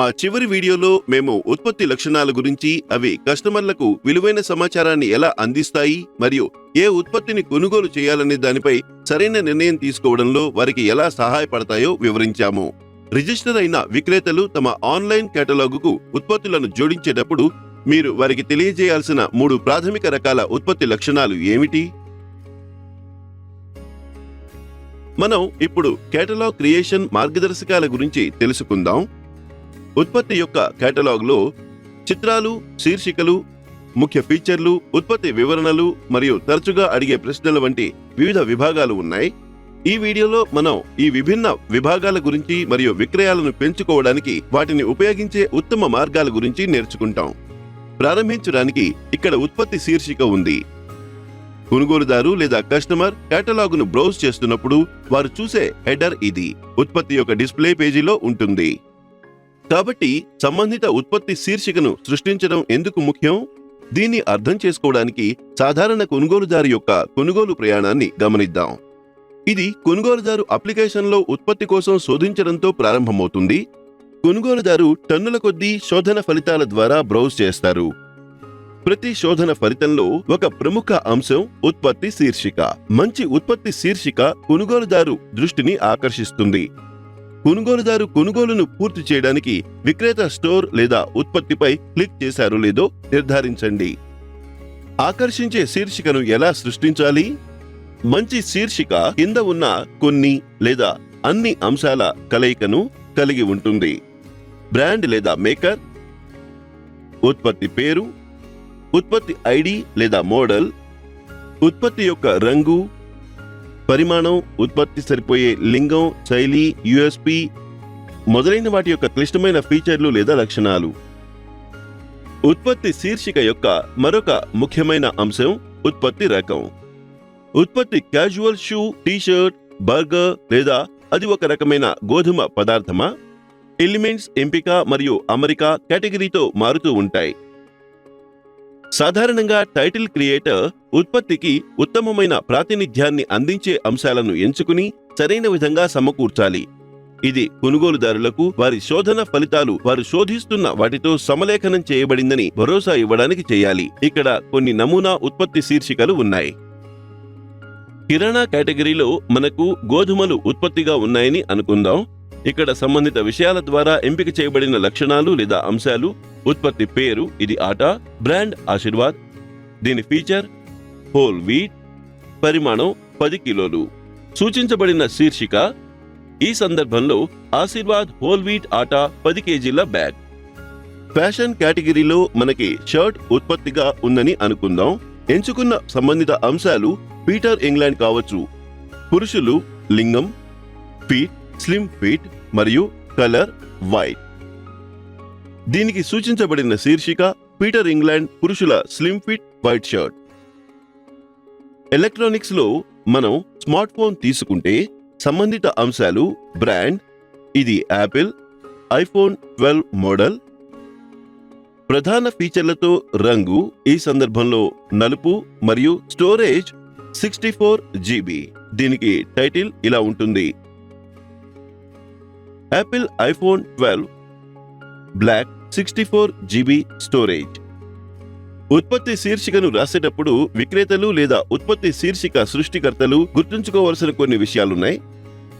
మా చివరి వీడియోలో మేము ఉత్పత్తి లక్షణాల గురించి అవి కస్టమర్లకు విలువైన సమాచారాన్ని ఎలా అందిస్తాయి మరియు ఏ ఉత్పత్తిని కొనుగోలు చేయాలనే దానిపై సరైన నిర్ణయం తీసుకోవడంలో వారికి ఎలా సహాయపడతాయో వివరించాము. రిజిస్టర్ అయిన విక్రేతలు తమ ఆన్లైన్ కేటలాగుకు ఉత్పత్తులను జోడించేటప్పుడు మీరు వారికి తెలియజేయాల్సిన మూడు ప్రాథమిక రకాల ఉత్పత్తి లక్షణాలు ఏమిటి? మనం ఇప్పుడు కేటలాగ్ క్రియేషన్ మార్గదర్శకాల గురించి తెలుసుకుందాం. ఉత్పత్తి యొక్క కేటలాగ్లో చిత్రాలు శీర్షికలు ముఖ్య ఫీచర్లు ఉత్పత్తి వివరణలు మరియు తరచుగా అడిగే ప్రశ్నల వంటి వివిధ విభాగాలు ఉన్నాయి. ఈ వీడియోలో మనం ఈ విభిన్న విభాగాల గురించి మరియు విక్రయాలను పెంచుకోవడానికి వాటిని ఉపయోగించే ఉత్తమ మార్గాల గురించి నేర్చుకుంటాం. ప్రారంభించడానికి ఇక్కడ ఉత్పత్తి శీర్షిక ఉంది. కొనుగోలుదారు లేదా కస్టమర్ కేటలాగును బ్రౌజ్ చేస్తున్నప్పుడు వారు చూసే హెడర్ ఇది. ఉత్పత్తి యొక్క డిస్ప్లే పేజీలో ఉంటుంది. కాబట్టి సంబంధిత ఉత్పత్తి శీర్షికను సృష్టించడం ఎందుకు ముఖ్యం? దీన్ని అర్థం చేసుకోవడానికి సాధారణ కొనుగోలుదారు యొక్క కొనుగోలు ప్రయాణాన్ని గమనిద్దాం. ఇది కొనుగోలుదారు అప్లికేషన్లో ఉత్పత్తి కోసం శోధించడంతో ప్రారంభమవుతుంది. కొనుగోలుదారు టన్నుల కొద్దీ శోధన ఫలితాల ద్వారా బ్రౌజ్ చేస్తారు. ప్రతి శోధన ఫలితంలో ఒక ప్రముఖ అంశం ఉత్పత్తి శీర్షిక. మంచి ఉత్పత్తి శీర్షిక కొనుగోలుదారు దృష్టిని ఆకర్షిస్తుంది. కొనుగోలుదారు కొనుగోలును పూర్తి చేయడానికి విక్రేత స్టోర్ లేదా ఉత్పత్తిపై క్లిక్ చేశారో లేదో నిర్ధారించండి. ఆకర్షించే శీర్షికను ఎలా సృష్టించాలి? మంచి శీర్షిక కింద ఉన్న కొన్ని లేదా అన్ని అంశాల కలయికను కలిగి ఉంటుంది. బ్రాండ్ లేదా మేకర్ ఉత్పత్తి పేరు ఉత్పత్తి ఐడి లేదా మోడల్ ఉత్పత్తి యొక్క రంగు పరిమాణం ఉత్పత్తి సరిపోయే లింగం శైలి యుఎస్పి మొదలైన వాటి యొక్క క్లిష్టమైన ఫీచర్లు లేదా లక్షణాలు. ఉత్పత్తి శీర్షిక యొక్క మరొక ముఖ్యమైన అంశం ఉత్పత్తి రకం. ఉత్పత్తి క్యాజువల్ షూ టీషర్ట్ బర్గర్ లేదా అది ఒక రకమైన గోధుమ పదార్థమా? ఎలిమెంట్స్ ఎంపిక మరియు అమరిక కేటగిరీతో మారుతూ ఉంటాయి. సాధారణంగా టైటిల్ క్రియేటర్ ఉత్పత్తికి ఉత్తమమైన ప్రాతినిధ్యాన్ని అందించే అంశాలను ఎంచుకుని సరైన విధంగా సమకూర్చాలి. ఇది కొనుగోలుదారులకు వారి శోధన ఫలితాలు వారు శోధిస్తున్న వాటితో సమలేఖనం చేయబడిందని భరోసా ఇవ్వడానికి చేయాలి. ఇక్కడ కొన్ని నమూనా ఉత్పత్తి శీర్షికలు ఉన్నాయి. కిరాణా కేటగిరీలో మనకు గోధుమలు ఉత్పత్తిగా ఉన్నాయని అనుకుందాం. ఇక్కడ సంబంధిత విషయాల ద్వారా ఎంపిక చేయబడిన లక్షణాలు లేదా అంశాలు ఉత్పత్తి పేరు ఇది ఆటా బ్రాండ్ ఆశీర్వాద్. దీని ఫీచర్ హోల్ వీట్ పరిమాణం పది కిలోలు. సూచించబడిన శీర్షిక ఈ సందర్భంలో ఆశీర్వాద్ హోల్ వీట్ ఆటా పది కేజీల బ్యాగ్. ఫ్యాషన్ కేటగిరీలో మనకి షర్ట్ ఉత్పత్తిగా ఉందని అనుకుందాం. ఎంచుకున్న సంబంధిత అంశాలు పీటర్ ఇంగ్లాండ్ కావచ్చు. పురుషులు లింగం ఫీట్ స్లిమ్ ఫీట్ మరియు కలర్ వైట్ దీనికి సూచించబడిన శీర్షిక పీటర్ ఇంగ్లాండ్ పురుషుల స్లిమ్ ఫిట్ వైట్ షర్ట్ ఎలక్ట్రానిక్స్లో మనం స్మార్ట్ ఫోన్ తీసుకుంటే సంబంధిత అంశాలు బ్రాండ్ ఇది యాపిల్ ఐఫోన్ ట్వెల్వ్ మోడల్ ప్రధాన ఫీచర్లతో రంగు ఈ సందర్భంలో నలుపు మరియు స్టోరేజ్ సిక్స్టీ ఫోర్ జీబీ దీనికి టైటిల్ ఇలా ఉంటుంది. Apple iPhone twelve black sixty four GB storage ఉత్పత్తి శీర్షికను రాసేటప్పుడు విక్రేతలు లేదా ఉత్పత్తి శీర్షిక సృష్టికర్తలు గుర్తుంచుకోవలసిన కొన్ని విషయాలున్నాయి.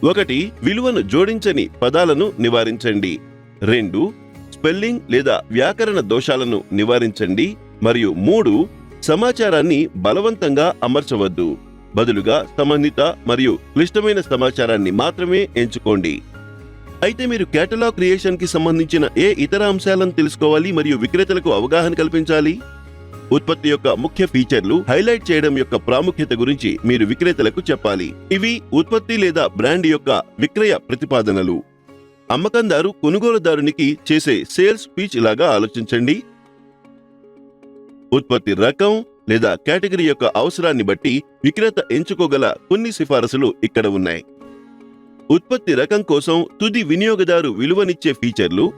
ఒకటి విలువను జోడించని పదాలను నివారించండి. రెండు స్పెల్లింగ్ లేదా వ్యాకరణ దోషాలను నివారించండి. మరియు మూడు సమాచారాన్ని బలవంతంగా అమర్చవద్దు. బదులుగా సంబంధిత మరియు క్లిష్టమైన సమాచారాన్ని మాత్రమే ఎంచుకోండి. అయితే మీరు కేటలాగ్ క్రియేషన్కి సంబంధించిన ఏ ఇతర అంశాలను తెలుసుకోవాలి మరియు విక్రేతలకు అవగాహన కల్పించాలి? ఉత్పత్తి యొక్క ముఖ్య ఫీచర్లు హైలైట్ చేయడం యొక్క ప్రాముఖ్యత గురించి మీరు విక్రేతలకు చెప్పాలి. ఇవి ఉత్పత్తి లేదా బ్రాండ్ యొక్క విక్రయ ప్రతిపాదనలు. అమ్మకందారు కొనుగోలుదారునికి చేసే సేల్స్ స్పీచ్ లాగా ఆలోచించండి. ఉత్పత్తి రకం లేదా కేటగిరీ యొక్క అవసరాన్ని బట్టి విక్రేత ఎంచుకోగల కొన్ని సిఫారసులు ఇక్కడ ఉన్నాయి. ఉత్పత్తి రకం కోసం తుది వినియోగదారు విలువనిచ్చే ఫీచర్లు.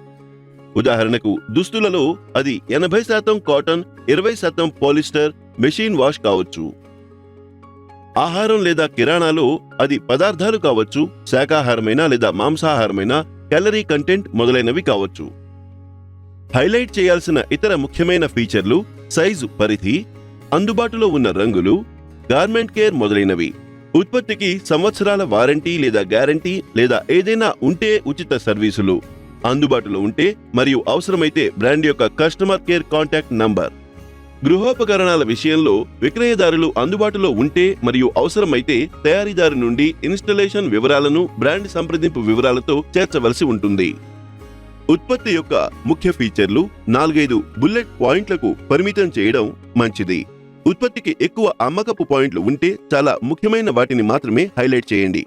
ఉదాహరణకు దుస్తులలో అది ఎనభై శాతం కాటన్ ఇరవై శాతం పాలిస్టర్ మెషిన్ వాష్ కావచ్చు. ఆహారం లేదా కిరాణాలో అది పదార్థాలు కావచ్చు శాకాహారమైన లేదా మాంసాహారమైన క్యాలరీ కంటెంట్ మొదలైనవి కావచ్చు. హైలైట్ చేయాల్సిన ఇతర ముఖ్యమైన ఫీచర్లు సైజు పరిధి అందుబాటులో ఉన్న రంగులు గార్మెంట్ కేర్ మొదలైనవి. ఉత్పత్తికి సంవత్సరాల వారంటీ లేదా గ్యారంటీ లేదా ఏదైనా ఉంటే ఉచిత సర్వీసులు అందుబాటులో ఉంటే మరియు అవసరమైతే బ్రాండ్ యొక్క కస్టమర్ కేర్ కాంటాక్ట్ నంబర్. గృహోపకరణాల విషయంలో విక్రయదారులు అందుబాటులో ఉంటే మరియు అవసరమైతే తయారీదారు నుండి ఇన్స్టలేషన్ వివరాలను బ్రాండ్ సంప్రదింపు వివరాలతో చేర్చవలసి ఉంటుంది. ఉత్పత్తి యొక్క ముఖ్య ఫీచర్లు నాలుగైదు బుల్లెట్ పాయింట్లకు పరిమితం చేయడం మంచిది. ఉత్పత్తికి ఎక్కువ అమ్మకపు పాయింట్లు ఉంటే చాలా ముఖ్యమైన వాటిని మాత్రమే హైలైట్ చేయండి.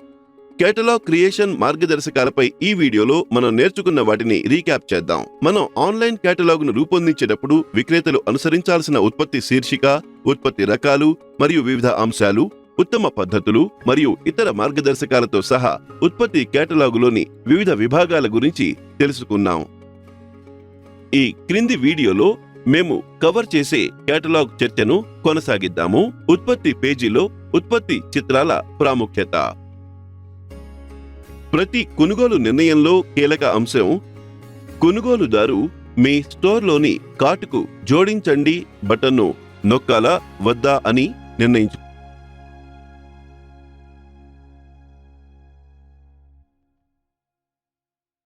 కేటలాగ్ క్రియేషన్ మార్గదర్శకాలపై ఈ వీడియోలో మనం నేర్చుకున్న వాటిని రీక్యాప్ చేద్దాం. మనం ఆన్లైన్ కేటలాగ్ను రూపొందించేటప్పుడు విక్రేతలు అనుసరించాల్సిన ఉత్పత్తి శీర్షిక ఉత్పత్తి రకాలు మరియు వివిధ అంశాలు ఉత్తమ పద్ధతులు మరియు ఇతర మార్గదర్శకాలతో సహా ఉత్పత్తి కేటలాగులోని వివిధ విభాగాల గురించి తెలుసుకున్నాం. ఈ క్రింది వీడియోలో మేము కవర్ చేసే కేటలాగ్ చర్చను కొనసాగిద్దాము. ఉత్పత్తి పేజీలో ఉత్పత్తి చిత్రాల ప్రాముఖ్యత. ప్రతి కొనుగోలు నిర్ణయంలో కీలక అంశం కొనుగోలుదారు మీ స్టోర్లోని కార్టుకు జోడించండి బటన్ను నొక్కాలా వద్దా అని నిర్ణయించు